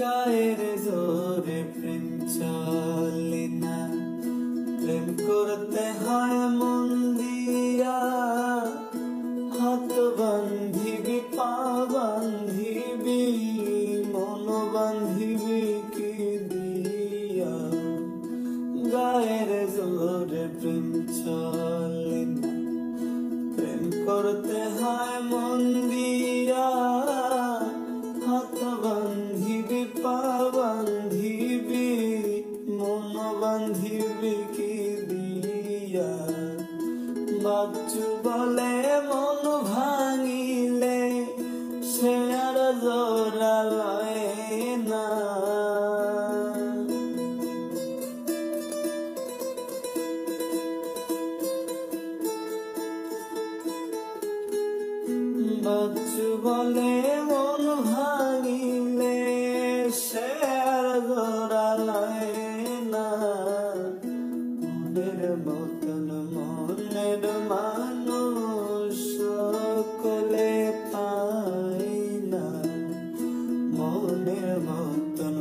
গায়ের জোরে প্রেম চলে না। প্রেম করতে হয় মন দিয়া। হাত বান্ধিবি পা বান্ধিবি মন বান্ধিবি কি দিয়া? গায়ের জোরে প্রেম চলে না। প্রেম করতে হয় মন দিয়া। লজ্জু বলে মন ভাঙিলে সে আর জোরালয় না। লজ্জু বলে মন ভাঙিলে সে mundar matan